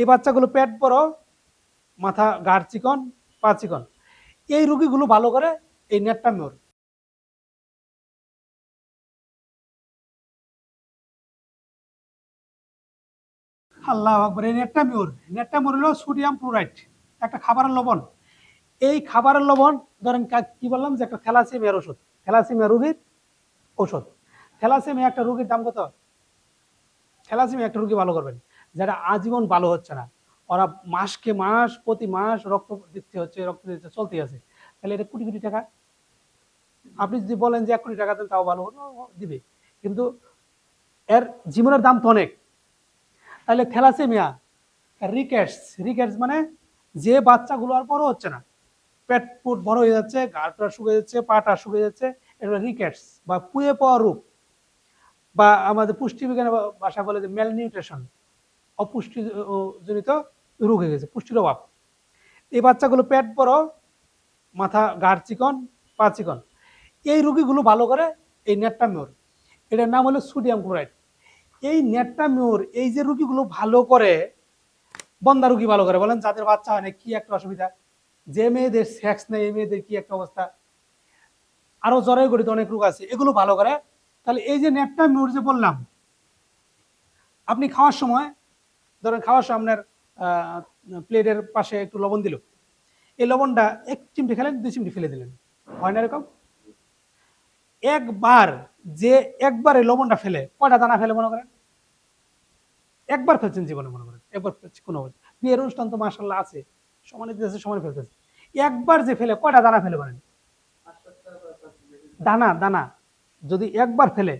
এই বাচ্চাগুলো পেট বড়, মাথা গাঢ় চিকন, পা চিকন। এই রুগীগুলো ভালো করে এই নেটটা মেয়র আল্লাহ আকবর, এই নেটটা মিউর নেটটা মিউর হলো সোডিয়াম ক্লোরাইড একটা খাবারের লবণ। এই খাবারের লবণ, ধরেন কি বললাম যে একটা থ্যালাসেমিয়ার ওষুধ, থ্যালাসেমিয়া রুগীর ওষুধ। থ্যালাসেমিয়া একটা রুগীর দাম কত? থ্যালাসেমিয়া একটা রুগী ভালো করবেন। যারা আজীবন ভালো হচ্ছে না, ওরা মাসকে মাস, প্রতি মাস রক্ত দিতে হচ্ছে, রক্ত দিতে চলতে আছে। তাহলে এটা কোটি কোটি টাকা? আপনি যদি বলেন যে এক কোটি টাকা দেন, তাও ভালো দিবে। কিন্তু এর জীবনের দাম তো অনেক। তাহলে থ্যালাসেমিয়া রিকেটস রিকেটস মানে যে বাচ্চাগুলো আর বড় হচ্ছে না। পেট পুট বড় হয়ে যাচ্ছে গাড়টা শুকিয়ে যাচ্ছে পাটা শুকিয়ে যাচ্ছে এগুলো রিকেটস বা পুয়ে পাওয়া রূপ। বা আমাদের পুষ্টিবিজ্ঞানের ভাষা বলে যে ম্যালনিউট্রিশন অপুষ্টি জনিত রোগ হয়ে গেছে, পুষ্টির অভাব। এই বাচ্চাগুলো পেট বড়, মাথা গাঢ় চিকন, পা চিকন। এই রোগীগুলো ভালো করে এই নেটটা মিওর এটার নাম হলো সোডিয়াম ক্লোরাইড। এই নেটটা মিওর এই যে রুগীগুলো ভালো করে, বন্দা রুগী ভালো করে, বলেন যাদের বাচ্চা হয় না, কি একটা অসুবিধা? যে মেয়েদের সেক্স নেই, এই মেয়েদের কি একটা অবস্থা? আরও জ্বরের গঠিত অনেক রোগ আছে, এগুলো ভালো করে। তাহলে এই যে নেটটা মিউর যে বললাম, আপনি খাওয়ার সময় ধরেন খাওয়ার সময় আপনার প্লেটের পাশে একটু লবণ দিল। এই লবণটা এক চিমটি খেলেন, দুই চিমটি ফেলে দিলেন। হয় না এরকম? একবার যে একবার লবণটা ফেলে, কয়টা দানা ফেলে মনে করেন? একবার ফেলছেন জীবনে মনে করেন, একবার ফেলছি কোনো। বিয়ের অনুষ্ঠান তো মাসাল্লাহ আছে সমানে দিতেছে সমানে ফেলতেছে। একবার যে ফেলে, কয়টা দানা ফেলে বলেন? দানা দানা। যদি একবার ফেলে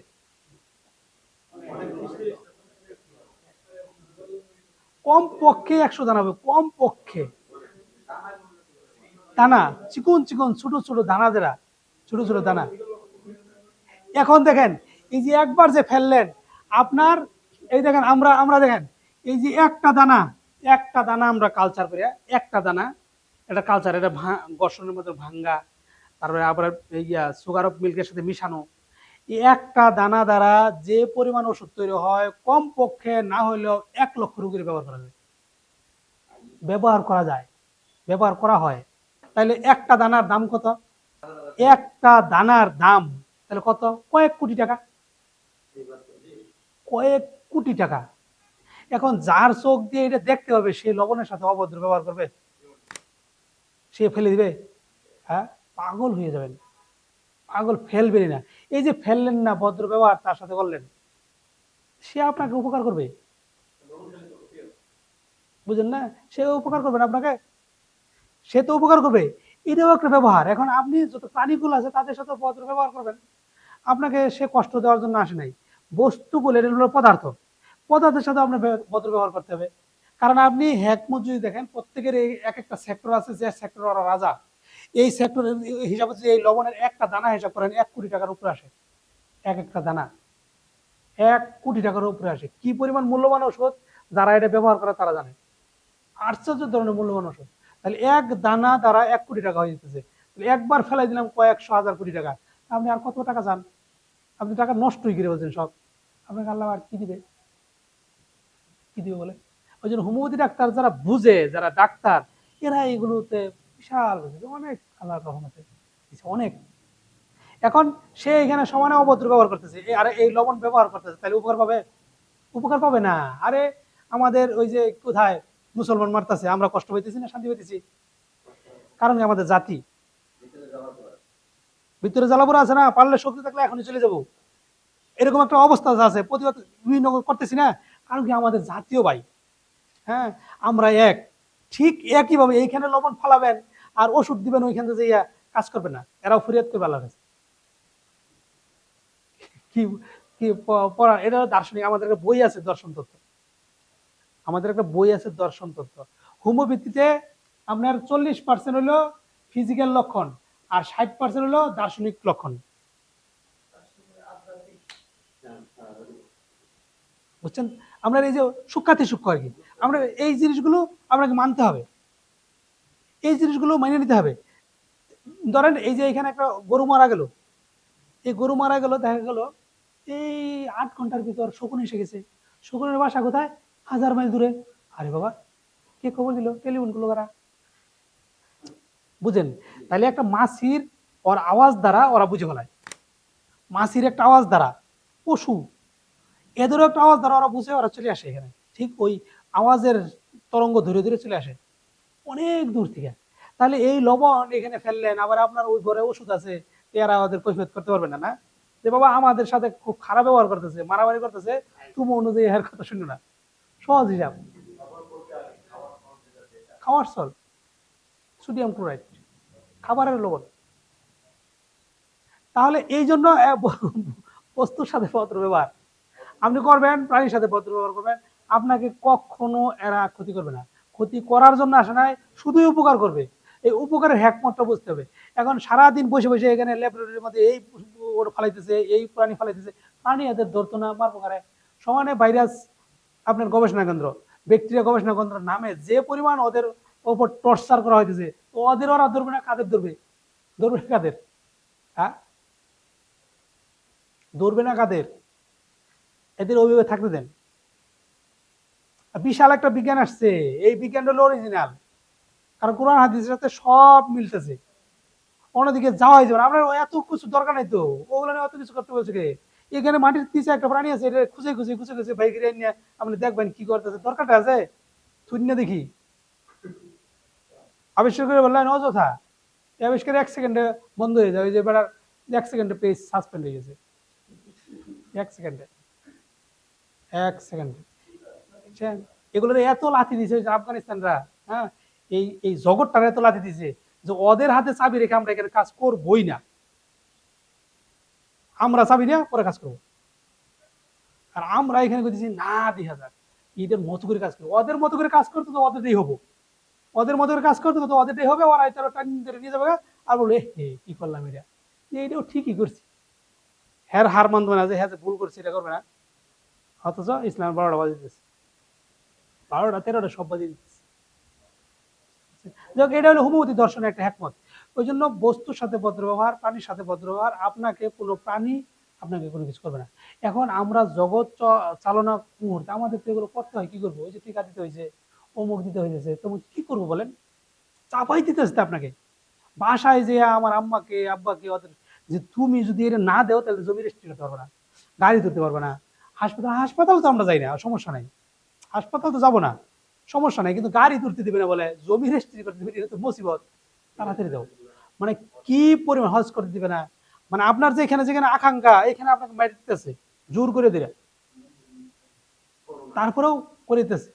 কম পক্ষে একশো দানা হবে কম পক্ষে দানা, চিকন চিকন, ছোট ছোট দানা যারা, ছোট ছোট দানা। এখন দেখেন, এই যে একবার যে ফেললেন, আপনার, এই দেখেন, আমরা আমরা দেখেন, এই যে একটা দানা একটা দানা আমরা কালচার করি, একটা দানা, এটা কালচার এটা গঠনের মধ্যে ভাঙ্গা, তারপরে আবার এই সুগার অফ মিল্কের সাথে মিশানো একটা দানা দ্বারা যে পরিমাণ ওষুধ তৈরি হয় কম পক্ষে না হলেও এক লক্ষ রোগীর ব্যবহার করা যায়। ব্যবহার করা যায়, ব্যবহার করা হয়। তাহলে একটা দানার দাম কত? একটা দানার দাম তাহলে কত? কয়েক কোটি টাকা। কয়েক কোটি টাকা। এখন যার চোখ দিয়ে এটা দেখতে হবে, সে লবণের সাথে অভদ্র ব্যবহার করবে। সে ফেলে দিবে হ্যাঁ? পাগল হয়ে যাবেন। পাগল ফেলবেনই না। এই যে ফেললেন না ভদ্র ব্যবহার তার সাথে করলেন সে আপনাকে উপকার করবে। বুঝলেন না? সে উপকার করবে আপনাকে? সে তো উপকার করবে। এটাও একটা ব্যবহার। এখন আপনি যত প্রাণীগুলো আছে, তাদের সাথে ভদ্র ব্যবহার করবেন। আপনাকে সে কষ্ট দেওয়ার জন্য আসে নাই। বস্তুগুলো এটা হলো পদার্থ। পদার্থের সাথে আপনার ভদ্র ব্যবহার করতে হবে। কারণ আপনি হ্যাকমত যদি দেখেন, প্রত্যেকের এক একটা সেক্টর আছে যে সেক্টর ওরা রাজা। এই সেক্টরের হিসাবে যদি এই লবণের একটা দানা হিসাব করেন, এক কোটি টাকার উপরে আসে। এক একটা দানা। এক কোটি টাকার উপরে আসে। কি পরিমাণ মূল্যবান ওষুধ যারা এটা ব্যবহার করে তারা জানে। আশ্চর্য ধরনের মূল্যবান ওষুধ তাহলে এক দানা দ্বারা এক কোটি টাকা হয়ে যেতেছে। একবার ফেলাই দিলাম কয়েকশো হাজার কোটি টাকা। আপনি আর কত টাকা চান? আপনি টাকা নষ্টই করে বলছেন সব। আপনাকে আল্লাহ আর কি দিবে? কি দিবে বলে ওই জন্য হোমিওপ্যাথি ডাক্তার যারা বুঝে, যারা ডাক্তার, এরা এগুলোতে বিশাল অনেক আল্লাহর রহমতে অনেক। এখন সে এখানে সমানে অভদ্র ব্যবহার করতেছে আরে এই লবণ ব্যবহার করতেছে, তাহলে উপকার পাবে? উপকার পাবে না। আরে আমাদের ওই যে কোথায় মুসলমান মারতেছে, আমরা কষ্ট পাইতেছি না, শান্তি পাইতেছি? কারণ আমাদের জাতি? ভিতরে জ্বালাপুরা আছে না, পারলে শক্তি থাকলে এখনই চলে যাব। এরকম একটা অবস্থা আছে, প্রতিবাদ বিভিন্ন করতেছি না, কারণ কি আমাদের জাতীয় ভাই। হ্যাঁ আমরা এক। ঠিক একইভাবে এইখানে লবণ ফালাবেন আর ওষুধ দিবেন ওইখানে যে ইয়া কাজ করবে না, এরাও ফরিয়াদ করবে আল্লাহর কাছে। কি কি পড়া, এটা দার্শনিক, আমাদের একটা বই আছে দর্শন তত্ত্ব। আমাদের একটা বই আছে দর্শন তত্ত্ব। হোমিওপ্যাথিতে আপনার চল্লিশ পার্সেন্ট হলো ফিজিক্যাল লক্ষণ আর ষাট পার্সেন্ট হলো দার্শনিক লক্ষণ। বুঝছেন? আমরা এই যে সূক্ষাতি সূক্ষ্ম আর কি। আমরা এই জিনিসগুলো আপনাকে মানতে হবে। এই জিনিসগুলো মেনে নিতে হবে। ধরেন এই যে এখানে একটা গরু মারা গেল। এই গরু মারা গেল, দেখা গেল এই আট ঘণ্টার ভিতর শকুন এসে গেছে। শকুনের বাসা কোথায়? হাজার মাইল দূরে। আরে বাবা, কে খবর দিল? টেলিফোনগুলো কারা? বুঝেন, তাহলে একটা মাছির ওর আওয়াজ দ্বারা ওরা বুঝে ফেলায়। মাছির একটা আওয়াজ দ্বারা, পশু। এদেরও একটা আওয়াজ দ্বারা ওরা বুঝে, ওরা চলে আসে এখানে। ঠিক ওই আওয়াজের তরঙ্গ ধরে ধরে চলে আসে। অনেক দূর থেকে। তাহলে এই লবণ এখানে ফেললেন, আবার আপনার ওই ঘরে ওষুধ আছে এরা ওদের কৈফিয়ত করতে পারবে না না? যে বাবা আমাদের সাথে খুব খারাপ ব্যবহার করতেছে, মারামারি করতেছে, তুমি অনুযায়ী এর কথা শুনো না। সহজ হিসাব। খাওয়ার সল। Sodium chloride. খাবারের লবণ। তাহলে এই জন্য বস্তুর সাথে পত্র ব্যবহার। আপনি করবেন, প্রাণীর সাথে পত্র ব্যবহার করবেন, আপনাকে কখনো এরা ক্ষতি করবে না। ক্ষতি করার জন্য আসে নাই, শুধুই উপকার করবে। এই উপকারের হ্যাকমতটা বুঝতে হবে। এখন সারাদিন বসে বসে এখানে ল্যাবরেটরির মধ্যে এই ওর ফালাইতেছে, এই প্রাণী ফালাইতেছে, প্রাণী এদের ধরতো না, মারবো কারে। সমানে ভাইরাস আপনার গবেষণা কেন্দ্র, ব্যাকটেরিয়া গবেষণা কেন্দ্র নামে যে পরিমাণ ওদের ওপর টর্চার করা হইতেছে ওদের ওরা ধরবে না, কাদের ধরবে? ধরবে কাদের? হ্যাঁ? ধরবে না কাদের? এদের ওইভাবে থাকতে দেন। বিশাল একটা বিজ্ঞান আসছে। এই বিজ্ঞানটা হলো অরিজিনাল কারণ কোরআন হাদিসের সাথে সব মিলতেছে। অন্যদিকে যাওয়াই যাবে। আপনার এত কিছু দরকার নাই তো। ওগুলো অত কিছু করতে বলছে কে? এখানে মাটির পিছে একটা প্রাণী আছে, এটা খুঁজে খুঁজে খুঁজে খুঁজে বাইক নিয়ে আপনি দেখবেন কি করতেছে। দরকারটা আছে? শূন্য দেখি। আবিষ্কার করে বললেন অযথা আবিষ্কার এক সেকেন্ডে বন্ধ হয়ে যায়। ওই যে বেড়ার এক সেকেন্ডে পেজ সাসপেন্ড হয়ে গেছে। এক সেকেন্ডে। এক সেকেন্ডে। বুঝছেন? এগুলোর এত লাথি দিছে আফগানিস্তানরা হ্যাঁ? এই এই জগৎটার এত লাথি দিছে যে ওদের হাতে চাবি রেখে আমরা এখানে কাজ করবই না। আমরা চাবি না পরে কাজ করব। আর আমরা এখানে করতেছি না, দুই হাজার। এদের মতো করে কাজ করব। ওদের মতো করে কাজ করতে তো ওদেরই হব। ওদের মতো করে কাজ করতে তো ওদেরটাই হবে। ওরা তারা টাইম ধরে নিয়ে যাবে আর বলবে হে, কি করলাম এটা? এইটাও ঠিকই করছি। হ্যার হার মানবে না যে হ্যাঁ ভুল করছি, এটা করবে না। অথচ ইসলাম বারোটা বাজে দিতেছে। বারোটা তেরোটা সব বাজে দিতেছে যাক, এটা হলো হুমতি দর্শনের একটা হ্যাকমত ওই জন্য বস্তুর সাথে ভদ্র ব্যবহার প্রাণীর সাথে ভদ্র ব্যবহার আপনাকে কোনো প্রাণী আপনাকে কোনো কিছু করবে না। এখন আমরা জগৎ চালনা মুহূর্তে আমাদের তো এগুলো করতে হয় কি করব? ওই যে টিকা দিতে হয়েছে অমুক দিতে হয়েছে তো কি করব বলেন? চাপাই দিতে হচ্ছে আপনাকে। বাসায় যে আমার আম্মাকে আব্বাকে ওদের যে তুমি যদি এটা না দেও তাহলে জমি রেস্ট্রি করতে পারবে না গাড়ি ধরতে পারবে না। হাসপাতাল হাসপাতাল তো আমরা যাই না সমস্যা নাই। হাসপাতাল তো যাব না। সমস্যা নাই, কিন্তু গাড়ি তুলতে দিবে না বলে, জমি রেস্ট্রি করতে দিবে, এটা তো মুসিবত। তাড়াতাড়ি দাও। মানে কি পরিমাণ হজ করতে দিবে না? মানে আপনার যে এখানে যেখানে আকাঙ্ক্ষা, এখানে আপনাকে মেরে দিতেছে, জোর করে দিলে। তারপরেও করিতেছে